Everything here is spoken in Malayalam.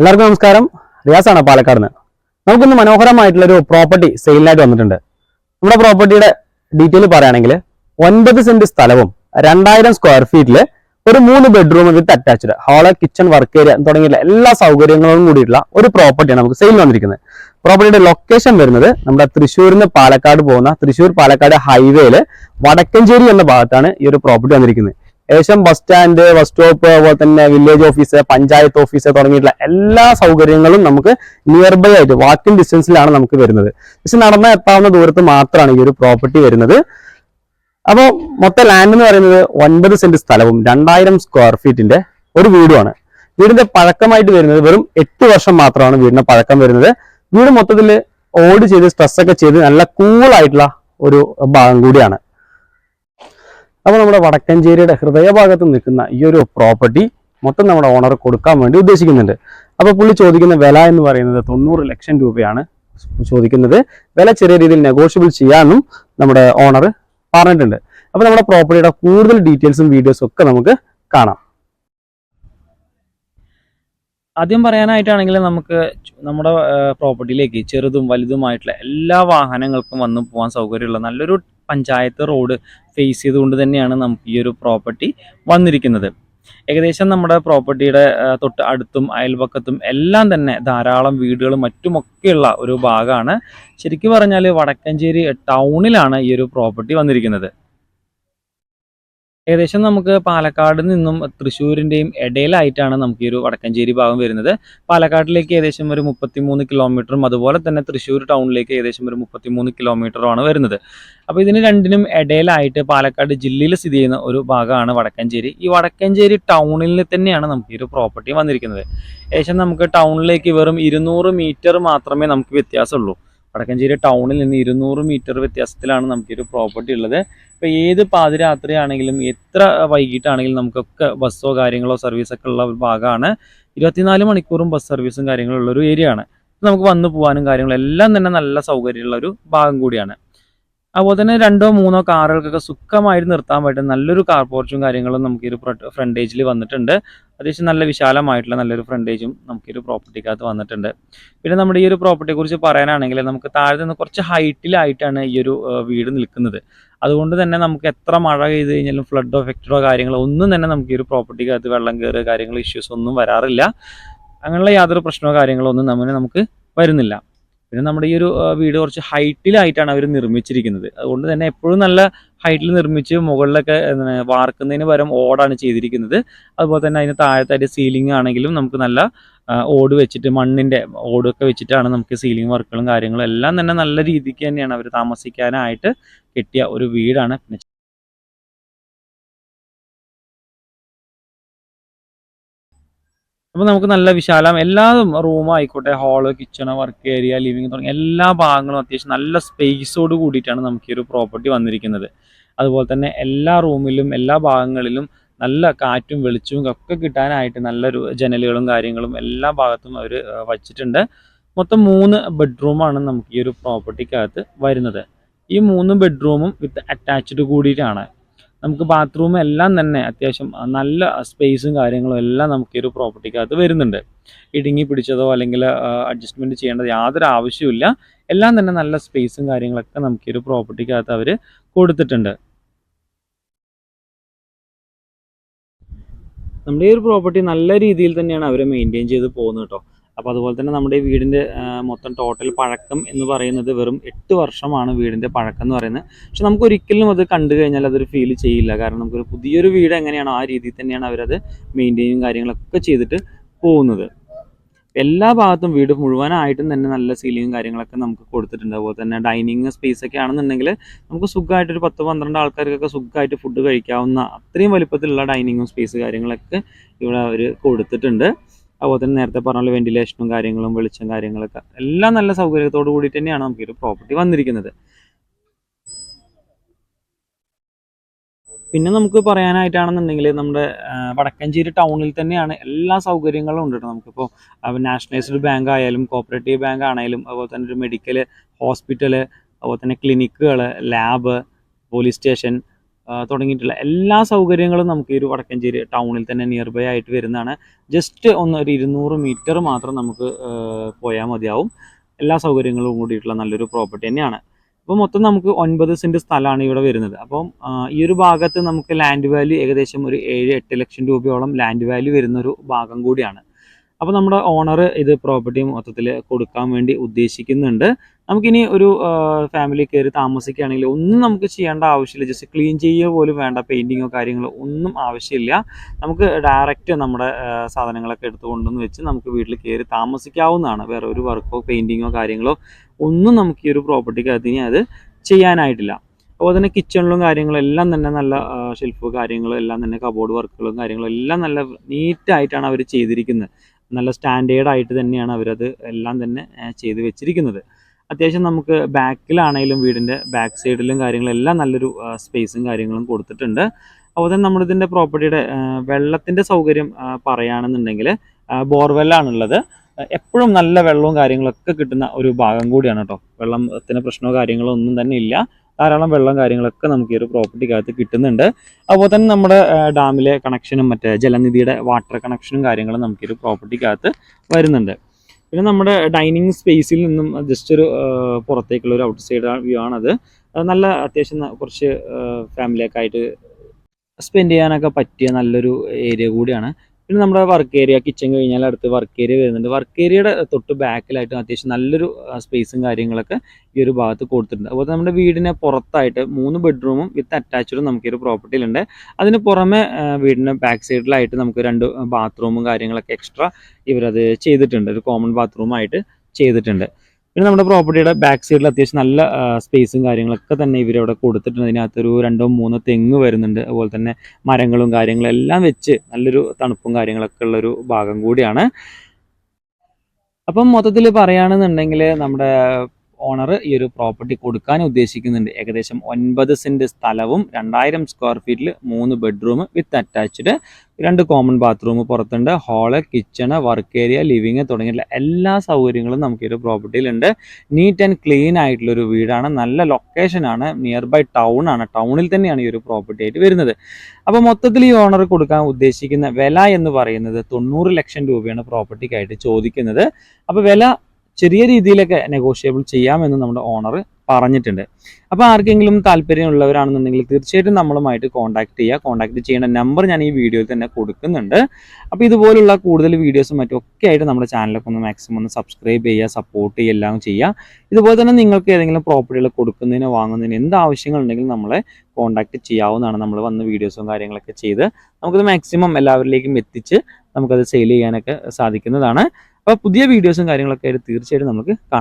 എല്ലാവർക്കും നമസ്കാരം. റിയാസാണ് പാലക്കാട് നിന്ന് നമുക്കിന്ന് മനോഹരമായിട്ടുള്ള ഒരു പ്രോപ്പർട്ടി സെയിലിനായിട്ട് വന്നിട്ടുണ്ട്. നമ്മുടെ പ്രോപ്പർട്ടിയുടെ ഡീറ്റെയിൽ പറയുകയാണെങ്കിൽ ഒൻപത് സെന്റ് സ്ഥലവും രണ്ടായിരം സ്ക്വയർ ഫീറ്റിൽ ഒരു മൂന്ന് bedroom with attached hall kitchen work area തുടങ്ങിയ എല്ലാ സൗകര്യങ്ങളോടും കൂടിയിട്ടുള്ള ഒരു പ്രോപ്പർട്ടിയാണ് നമുക്ക് സെയിൽ വന്നിരിക്കുന്നത്. പ്രോപ്പർട്ടിയുടെ ലൊക്കേഷൻ വരുന്നത് നമ്മുടെ തൃശ്ശൂരിൽ നിന്ന് പാലക്കാട് പോകുന്ന തൃശ്ശൂർ പാലക്കാട് ഹൈവേയിൽ വടക്കഞ്ചേരി എന്ന ഭാഗത്താണ് ഈ ഒരു പ്രോപ്പർട്ടി വന്നിരിക്കുന്നത്. ഏകദേശം ബസ് സ്റ്റാൻഡ് ബസ് സ്റ്റോപ്പ് അതുപോലെ തന്നെ വില്ലേജ് ഓഫീസ് പഞ്ചായത്ത് ഓഫീസ് തുടങ്ങിയിട്ടുള്ള എല്ലാ സൗകര്യങ്ങളും നമുക്ക് നിയർ ബൈ ആയിട്ട് വാക്കിംഗ് ഡിസ്റ്റൻസിലാണ് നമുക്ക് വരുന്നത്. പക്ഷെ നടന്ന എത്താവുന്ന ദൂരത്ത് മാത്രമാണ് ഈ ഒരു പ്രോപ്പർട്ടി വരുന്നത്. അപ്പോൾ മൊത്തം ലാൻഡ് എന്ന് പറയുന്നത് ഒൻപത് സെന്റ് സ്ഥലവും രണ്ടായിരം സ്ക്വയർ ഫീറ്റിന്റെ ഒരു വീടുമാണ്. വീടിന്റെ പഴക്കമായിട്ട് വരുന്നത് വെറും എട്ട് വർഷം മാത്രമാണ് വീടിന്റെ പഴക്കം വരുന്നത്. വീട് മൊത്തത്തിൽ ഓട് ചെയ്ത് സ്ട്രെസ് ഒക്കെ ചെയ്ത് നല്ല കൂളായിട്ടുള്ള ഒരു ഭാഗം കൂടിയാണ്. അപ്പോൾ നമ്മുടെ വടക്കഞ്ചേരിയുടെ ഹൃദയഭാഗത്ത് നിൽക്കുന്ന ഈ ഒരു പ്രോപ്പർട്ടി മൊത്തം നമ്മുടെ ഓണർ കൊടുക്കാൻ വേണ്ടി ഉദ്ദേശിക്കുന്നുണ്ട്. അപ്പോൾ പുള്ളി ചോദിക്കുന്ന വില എന്ന് പറയുന്നത് തൊണ്ണൂറ് ലക്ഷം രൂപയാണ് ചോദിക്കുന്നത്. വില ചെറിയ രീതിയിൽ നെഗോഷ്യബിൾ ചെയ്യാനും നമ്മുടെ ഓണർ പറഞ്ഞിട്ടുണ്ട്. അപ്പോൾ നമ്മുടെ പ്രോപ്പർട്ടിയുടെ കൂടുതൽ ഡീറ്റെയിൽസും വീഡിയോസും ഒക്കെ നമുക്ക് കാണാം. ആദ്യം പറയാനായിട്ടാണെങ്കിൽ നമുക്ക് നമ്മുടെ പ്രോപ്പർട്ടിയിലേക്ക് ചെറുതും വലുതുമായിട്ടുള്ള എല്ലാ വാഹനങ്ങൾക്കും വന്ന് പോകാൻ സൗകര്യമുള്ള നല്ലൊരു പഞ്ചായത്ത് റോഡ് ഫേസ് ചെയ്തുകൊണ്ട് തന്നെയാണ് നമുക്ക് ഈ ഒരു പ്രോപ്പർട്ടി വന്നിരിക്കുന്നത്. ഏകദേശം നമ്മുടെ പ്രോപ്പർട്ടിയുടെ തൊട്ട് അടുത്തും അയൽപക്കത്തും എല്ലാം തന്നെ ധാരാളം വീടുകളും മറ്റുമൊക്കെയുള്ള ഒരു ഭാഗമാണ്. ശരിക്കും പറഞ്ഞാൽ വടക്കഞ്ചേരി ടൗണിലാണ് ഈ ഒരു പ്രോപ്പർട്ടി വന്നിരിക്കുന്നത്. ഏകദേശം നമുക്ക് പാലക്കാട് നിന്നും തൃശ്ശൂരിന്റെയും ഇടയിലായിട്ടാണ് നമുക്ക് ഈ ഒരു വടക്കഞ്ചേരി ഭാഗം വരുന്നത്. പാലക്കാട്ടിലേക്ക് ഏകദേശം ഒരു മുപ്പത്തിമൂന്ന് കിലോമീറ്ററും അതുപോലെ തന്നെ തൃശ്ശൂർ ടൗണിലേക്ക് ഏകദേശം ഒരു മുപ്പത്തിമൂന്ന് കിലോമീറ്ററുമാണ് വരുന്നത്. അപ്പോൾ ഇതിന് രണ്ടിനും ഇടയിലായിട്ട് പാലക്കാട് ജില്ലയിൽ സ്ഥിതി ചെയ്യുന്ന ഒരു ഭാഗമാണ് വടക്കഞ്ചേരി. ഈ വടക്കഞ്ചേരി ടൗണിൽ തന്നെയാണ് നമുക്ക് ഈ ഒരു പ്രോപ്പർട്ടി വന്നിരിക്കുന്നത്. ഏകദേശം നമുക്ക് ടൗണിലേക്ക് വെറും ഇരുന്നൂറ് മീറ്റർ മാത്രമേ നമുക്ക് വ്യത്യാസമുള്ളൂ. വടക്കഞ്ചേരി ടൗണിൽ നിന്ന് ഇരുന്നൂറ് മീറ്റർ വ്യത്യാസത്തിലാണ് നമുക്ക് ഒരു പ്രോപ്പർട്ടി ഉള്ളത്. ഇപ്പോൾ ഏത് പാതിരാത്രി ആണെങ്കിലും എത്ര വൈകിട്ടാണെങ്കിലും നമുക്കൊക്കെ ബസ്സോ കാര്യങ്ങളോ സർവീസൊക്കെ ഉള്ള ഒരു ഭാഗമാണ്. ഇരുപത്തിനാല് മണിക്കൂറും ബസ് സർവീസും കാര്യങ്ങളുള്ള ഒരു ഏരിയ ആണ്. നമുക്ക് വന്നു പോകാനും കാര്യങ്ങളും എല്ലാം തന്നെ നല്ല സൗകര്യമുള്ള ഒരു ഭാഗം കൂടിയാണ്. അതുപോലെ തന്നെ രണ്ടോ മൂന്നോ കാറുകൾക്കൊക്കെ സുഖമായിട്ട് നിർത്താൻ പറ്റും നല്ലൊരു കാർ പോർച്ചും കാര്യങ്ങളും നമുക്ക് ഈ ഫ്രണ്ടേജിൽ വന്നിട്ടുണ്ട്. അത്യാവശ്യം നല്ല വിശാലമായിട്ടുള്ള നല്ലൊരു ഫ്രണ്ടേജും നമുക്ക് ഈ ഒരു പ്രോപ്പർട്ടിക്കകത്ത് വന്നിട്ടുണ്ട്. പിന്നെ നമ്മുടെ ഈ ഒരു പ്രോപ്പർട്ടിയെ കുറിച്ച് പറയാനാണെങ്കിൽ നമുക്ക് താഴെ നിന്ന് കുറച്ച് ഹൈറ്റിലായിട്ടാണ് ഈ ഒരു വീട് നിൽക്കുന്നത്. അതുകൊണ്ട് തന്നെ നമുക്ക് എത്ര മഴ ചെയ്ത് കഴിഞ്ഞാലും ഫ്ലഡോ എഫക്റ്റഡോ കാര്യങ്ങളോ ഒന്നും തന്നെ നമുക്ക് ഈ ഒരു പ്രോപ്പർട്ടിക്കകത്ത് വെള്ളം കയറുക കാര്യങ്ങൾ ഇഷ്യൂസ് ഒന്നും വരാറില്ല. അങ്ങനെയുള്ള യാതൊരു പ്രശ്നമോ കാര്യങ്ങളോ ഒന്നും നമ്മൾ നമുക്ക് വരുന്നില്ല. പിന്നെ നമ്മുടെ ഈ ഒരു വീട് കുറച്ച് ഹൈറ്റിലായിട്ടാണ് അവർ നിർമ്മിച്ചിരിക്കുന്നത്. അതുകൊണ്ട് തന്നെ എപ്പോഴും നല്ല ഹൈറ്റിൽ നിർമ്മിച്ച് മുകളിലൊക്കെ വാർക്കുന്നതിന് പകരം ഓടാണ് ചെയ്തിരിക്കുന്നത്. അതുപോലെ തന്നെ അതിന് താഴത്തായിട്ട് സീലിംഗ് ആണെങ്കിലും നമുക്ക് നല്ല ഓട് വെച്ചിട്ട് മണ്ണിന്റെ ഓടൊക്കെ വെച്ചിട്ടാണ് നമുക്ക് സീലിംഗ് വർക്കുകളും കാര്യങ്ങളും എല്ലാം തന്നെ നല്ല രീതിക്ക് തന്നെയാണ് അവർ താമസിക്കാനായിട്ട് കെട്ടിയ ഒരു വീടാണ്. അപ്പോൾ നമുക്ക് നല്ല വിശാലം. എല്ലാ റൂം ആയിക്കോട്ടെ. Hall kitchen work area living തുടങ്ങിയ എല്ലാ ഭാഗങ്ങളും അത്യാവശ്യം നല്ല സ്പേസോട് കൂടിയിട്ടാണ് നമുക്ക് ഈ ഒരു പ്രോപ്പർട്ടി വന്നിരിക്കുന്നത്. അതുപോലെ തന്നെ എല്ലാ റൂമിലും എല്ലാ ഭാഗങ്ങളിലും നല്ല കാറ്റും വെളിച്ചവും ഒക്കെ കിട്ടാനായിട്ട് നല്ലൊരു ജനലുകളും കാര്യങ്ങളും എല്ലാ ഭാഗത്തും അവർ വച്ചിട്ടുണ്ട്. മൊത്തം മൂന്ന് ബെഡ്റൂമാണ് നമുക്ക് ഈ ഒരു പ്രോപ്പർട്ടിക്കകത്ത് വരുന്നത്. ഈ മൂന്ന് ബെഡ്റൂമും വിത്ത് അറ്റാച്ച്ഡ് കൂടിയിട്ടാണ്. നമുക്ക് ബാത്റൂം എല്ലാം തന്നെ അത്യാവശ്യം നല്ല സ്പേസും കാര്യങ്ങളും എല്ലാം നമുക്ക് ഈ ഒരു പ്രോപ്പർട്ടിക്കകത്ത് വരുന്നുണ്ട്. ഇടുങ്ങി പിടിച്ചതോ അല്ലെങ്കിൽ അഡ്ജസ്റ്റ്മെന്റ് ചെയ്യേണ്ടത് യാതൊരു ആവശ്യമില്ല എല്ലാം തന്നെ നല്ല സ്പേസും കാര്യങ്ങളൊക്കെ നമുക്ക് ഈ ഒരു പ്രോപ്പർട്ടിക്കകത്ത് അവർ കൊടുത്തിട്ടുണ്ട്. നമ്മുടെ ഈ ഒരു പ്രോപ്പർട്ടി നല്ല രീതിയിൽ തന്നെയാണ് അവർ മെയിന്റെയിൻ ചെയ്ത് പോകുന്നത് കേട്ടോ. അപ്പോൾ അതുപോലെ തന്നെ നമ്മുടെ ഈ വീടിന്റെ മൊത്തം ടോട്ടൽ പഴക്കം എന്ന് പറയുന്നത് വെറും എട്ട് വർഷമാണ് വീടിന്റെ പഴക്കം എന്ന് പറയുന്നത്. പക്ഷെ നമുക്ക് ഒരിക്കലും അത് കണ്ടു കഴിഞ്ഞാൽ അതൊരു ഫീൽ ചെയ്യില്ല. കാരണം നമുക്കൊരു പുതിയൊരു വീട് എങ്ങനെയാണോ ആ രീതിയിൽ തന്നെയാണ് അവരത് മെയിന്റെയിനും കാര്യങ്ങളൊക്കെ ചെയ്തിട്ട് പോകുന്നത്. എല്ലാ ഭാഗത്തും വീട് മുഴുവനായിട്ടും തന്നെ നല്ല സീലിങ്ങും കാര്യങ്ങളൊക്കെ നമുക്ക് കൊടുത്തിട്ടുണ്ട്. അതുപോലെ തന്നെ ഡൈനിങ് സ്പേസ് ഒക്കെ ആണെന്നുണ്ടെങ്കിൽ നമുക്ക് സുഖമായിട്ട് ഒരു പത്ത് പന്ത്രണ്ട് ആൾക്കാർക്കൊക്കെ സുഖമായിട്ട് ഫുഡ് കഴിക്കാവുന്ന അത്രയും വലിപ്പത്തിലുള്ള ഡൈനിങ്ങും സ്പേസ് കാര്യങ്ങളൊക്കെ ഇവിടെ അവർ കൊടുത്തിട്ടുണ്ട്. അതുപോലെ തന്നെ നേരത്തെ പറഞ്ഞ വെന്റിലേഷനും കാര്യങ്ങളും വെളിച്ചം കാര്യങ്ങളൊക്കെ എല്ലാം നല്ല സൗകര്യത്തോടു കൂടി തന്നെയാണ് നമുക്ക് ഒരു പ്രോപ്പർട്ടി വന്നിരിക്കുന്നത്. പിന്നെ നമുക്ക് പറയാനായിട്ടാണെന്നുണ്ടെങ്കിൽ നമ്മുടെ വടക്കഞ്ചേരി ടൗണിൽ തന്നെയാണ് എല്ലാ സൗകര്യങ്ങളും ഉണ്ട് കേട്ടോ നമുക്കിപ്പോൾ നാഷണലൈസ്ഡ് ബാങ്ക് ആയാലും കോപ്പറേറ്റീവ് ബാങ്ക് ആണെങ്കിലും അതുപോലെ തന്നെ ഒരു മെഡിക്കൽ ഹോസ്പിറ്റൽ അതുപോലെ തന്നെ ക്ലിനിക്കുകൾ ലാബ് പോലീസ് സ്റ്റേഷൻ തുടങ്ങിയിട്ടുള്ള എല്ലാ സൗകര്യങ്ങളും നമുക്ക് ഈ ഒരു വടക്കഞ്ചേരി ടൗണിൽ തന്നെ നിയർ ബൈ ആയിട്ട് വരുന്നതാണ്. ജസ്റ്റ് ഒന്ന് ഒരു ഇരുന്നൂറ് മീറ്റർ മാത്രം നമുക്ക് പോയാൽ മതിയാവും. എല്ലാ സൗകര്യങ്ങളും കൂടിയിട്ടുള്ള നല്ലൊരു പ്രോപ്പർട്ടി തന്നെയാണ്. അപ്പോൾ മൊത്തം നമുക്ക് ഒൻപത് സെന്റ് സ്ഥലമാണ് ഇവിടെ വരുന്നത്. അപ്പം ഈ ഒരു ഭാഗത്ത് നമുക്ക് ലാൻഡ് വാല്യൂ ഏകദേശം ഒരു ഏഴ് എട്ട് ലക്ഷം രൂപയോളം ലാൻഡ് വാല്യൂ വരുന്നൊരു ഭാഗം കൂടിയാണ്. അപ്പോൾ നമ്മുടെ ഓണർ ഇത് പ്രോപ്പർട്ടി മൊത്തത്തിൽ കൊടുക്കാൻ വേണ്ടി ഉദ്ദേശിക്കുന്നുണ്ട്. നമുക്കിനി ഒരു ഫാമിലി കയറി താമസിക്കുകയാണെങ്കിൽ ഒന്നും നമുക്ക് ചെയ്യേണ്ട ആവശ്യമില്ല. ജസ്റ്റ് ക്ലീൻ ചെയ്യുക പോലും വേണ്ട പെയിന്റിങ്ങോ കാര്യങ്ങളോ ഒന്നും ആവശ്യമില്ല. നമുക്ക് ഡയറക്റ്റ് നമ്മുടെ സാധനങ്ങളൊക്കെ എടുത്ത് കൊണ്ടുവന്ന് വെച്ച് നമുക്ക് വീട്ടിൽ കയറി താമസിക്കാവുന്നതാണ്. വേറെ ഒരു വർക്കോ പെയിന്റിങ്ങോ കാര്യങ്ങളോ ഒന്നും നമുക്ക് ഈ ഒരു പ്രോപ്പർട്ടിക്കകത്ത് ഇനി അത് ചെയ്യാനായിട്ടില്ല. അപ്പോൾ തന്നെ കിച്ചണിലും കാര്യങ്ങളും എല്ലാം തന്നെ നല്ല ഷെൽഫ് കാര്യങ്ങളും എല്ലാം തന്നെ കബോർഡ് വർക്കുകളും കാര്യങ്ങളും എല്ലാം നല്ല നീറ്റായിട്ടാണ് അവർ ചെയ്തിരിക്കുന്നത്. നല്ല സ്റ്റാൻഡേർഡ് ആയിട്ട് തന്നെയാണ് അവരത് എല്ലാം തന്നെ ചെയ്ത് വെച്ചിരിക്കുന്നത്. അത്യാവശ്യം നമുക്ക് ബാക്കിലാണെങ്കിലും വീടിന്റെ ബാക്ക് സൈഡിലും കാര്യങ്ങളും എല്ലാം നല്ലൊരു സ്പേസും കാര്യങ്ങളും കൊടുത്തിട്ടുണ്ട്. അതുപോലെ തന്നെ നമ്മളിതിന്റെ പ്രോപ്പർട്ടിയുടെ വെള്ളത്തിന്റെ സൗകര്യം പറയുകയാണെന്നുണ്ടെങ്കിൽ ബോർവെല്ലാണുള്ളത് എപ്പോഴും നല്ല വെള്ളവും കാര്യങ്ങളൊക്കെ കിട്ടുന്ന ഒരു ഭാഗം കൂടിയാണ് കേട്ടോ വെള്ളത്തിന് പ്രശ്നമോ കാര്യങ്ങളോ ഒന്നും തന്നെ ഇല്ല. ധാരാളം വെള്ളം കാര്യങ്ങളൊക്കെ നമുക്ക് ഈ ഒരു പ്രോപ്പർട്ടിക്കകത്ത് കിട്ടുന്നുണ്ട്. അതുപോലെ തന്നെ നമ്മുടെ ഡാമിലെ കണക്ഷനും മറ്റേ ജലനിധിയുടെ വാട്ടർ കണക്ഷനും കാര്യങ്ങളും നമുക്ക് ഈ ഒരു പ്രോപ്പർട്ടിക്കകത്ത് വരുന്നുണ്ട്. പിന്നെ നമ്മുടെ ഡൈനിങ് സ്പേസിൽ നിന്നും ജസ്റ്റ് ഒരു പുറത്തേക്കുള്ള ഒരു ഔട്ട് സൈഡ് വ്യൂ ആണത്. നല്ല അത്യാവശ്യം കുറച്ച് ഫാമിലിയൊക്കെ ആയിട്ട് സ്പെൻഡ് ചെയ്യാനൊക്കെ പറ്റിയ നല്ലൊരു ഏരിയ കൂടിയാണ്. പിന്നെ നമ്മുടെ വർക്ക് ഏരിയ കിച്ചൺ കഴിഞ്ഞാൽ അടുത്ത് വർക്ക് ഏരിയ വരുന്നുണ്ട്. വർക്ക് ഏരിയയുടെ തൊട്ട് ബാക്കിലായിട്ട് അത്യാവശ്യം നല്ലൊരു സ്പേസും കാര്യങ്ങളൊക്കെ ഈ ഒരു ഭാഗത്ത് കൊടുത്തിട്ടുണ്ട്. അതുപോലെ നമ്മുടെ വീടിന് പുറത്തായിട്ട് മൂന്ന് ബെഡ്റൂമും വിത്ത് അറ്റാച്ച്ഡും നമുക്ക് ഈ ഒരു പ്രോപ്പർട്ടിയിലുണ്ട് അതിന് പുറമെ വീടിന്റെ ബാക്ക് സൈഡിലായിട്ട് നമുക്ക് രണ്ട് ബാത്റൂമും കാര്യങ്ങളൊക്കെ എക്സ്ട്രാ ഇവരത് ചെയ്തിട്ടുണ്ട്. ഒരു കോമൺ ബാത്റൂമായിട്ട് ചെയ്തിട്ടുണ്ട്. പിന്നെ നമ്മുടെ പ്രോപ്പർട്ടിയുടെ ബാക്ക് സൈഡിൽ അത്യാവശ്യം നല്ല സ്പേസും കാര്യങ്ങളൊക്കെ തന്നെ ഇവരവിടെ കൊടുത്തിട്ടുണ്ട്. അതിനകത്തൊരു രണ്ടോ മൂന്നോ തെങ്ങ് വരുന്നുണ്ട്. അതുപോലെ തന്നെ മരങ്ങളും കാര്യങ്ങളും എല്ലാം വെച്ച് നല്ലൊരു തണുപ്പും കാര്യങ്ങളൊക്കെ ഉള്ളൊരു ഭാഗം കൂടിയാണ്. അപ്പം മൊത്തത്തിൽ പറയുകയാണെന്നുണ്ടെങ്കിൽ നമ്മുടെ ഓണർ ഈ ഒരു പ്രോപ്പർട്ടി കൊടുക്കാൻ ഉദ്ദേശിക്കുന്നുണ്ട്. ഏകദേശം ഒൻപത് സെന്റ് സ്ഥലവും രണ്ടായിരം സ്ക്വയർ ഫീറ്റിൽ മൂന്ന് ബെഡ്റൂം വിത്ത് അറ്റാച്ച്ഡ് രണ്ട് കോമൺ ബാത്റൂം പുറത്തുണ്ട്. Hall kitchen work area living തുടങ്ങിയിട്ടുള്ള എല്ലാ സൗകര്യങ്ങളും നമുക്ക് ഈ ഒരു പ്രോപ്പർട്ടിയിലുണ്ട് നീറ്റ് ആൻഡ് ക്ലീൻ ആയിട്ടുള്ളൊരു വീടാണ്. നല്ല ലൊക്കേഷനാണ് നിയർ ബൈ ടൗൺ ആണ്. ടൗണിൽ തന്നെയാണ് ഈ ഒരു പ്രോപ്പർട്ടി ആയിട്ട് വരുന്നത്. അപ്പോൾ മൊത്തത്തിൽ ഈ ഓണർ കൊടുക്കാൻ ഉദ്ദേശിക്കുന്ന വില എന്ന് പറയുന്നത് തൊണ്ണൂറ് ലക്ഷം രൂപയാണ് പ്രോപ്പർട്ടിക്കായിട്ട് ചോദിക്കുന്നത്. അപ്പോൾ വില ചെറിയ രീതിയിലൊക്കെ നെഗോഷിയബിൾ ചെയ്യാമെന്ന് നമ്മുടെ ഓണർ പറഞ്ഞിട്ടുണ്ട്. അപ്പോൾ ആർക്കെങ്കിലും താല്പര്യമുള്ളവരാണെന്നുണ്ടെങ്കിൽ തീർച്ചയായിട്ടും നമ്മളുമായിട്ട് കോൺടാക്ട് ചെയ്യുക. കോൺടാക്ട് ചെയ്യേണ്ട നമ്പർ ഞാൻ ഈ വീഡിയോയിൽ തന്നെ കൊടുക്കുന്നുണ്ട്. അപ്പോൾ ഇതുപോലുള്ള കൂടുതൽ വീഡിയോസും മറ്റും ഒക്കെ ആയിട്ട് നമ്മുടെ ചാനലൊക്കെ ഒന്ന് മാക്സിമം ഒന്ന് സബ്സ്ക്രൈബ് ചെയ്യുക സപ്പോർട്ട് ചെയ്യുക എല്ലാം ചെയ്യുക. ഇതുപോലെ തന്നെ നിങ്ങൾക്ക് ഏതെങ്കിലും പ്രോപ്പർട്ടികൾ കൊടുക്കുന്നതിനോ വാങ്ങുന്നതിനോ എന്ത് ആവശ്യങ്ങളുണ്ടെങ്കിലും നമ്മളെ കോൺടാക്ട് ചെയ്യാവുന്നതാണ്. നമ്മൾ വന്ന് വീഡിയോസും കാര്യങ്ങളൊക്കെ ചെയ്ത് നമുക്കത് മാക്സിമം എല്ലാവരിലേക്കും എത്തിച്ച് നമുക്കത് സെയിൽ ചെയ്യാനൊക്കെ സാധിക്കുന്നതാണ്. അപ്പോൾ പുതിയ വീഡിയോസും കാര്യങ്ങളൊക്കെ ആയിട്ട് തീർച്ചയായിട്ടും നമുക്ക് കാണാം.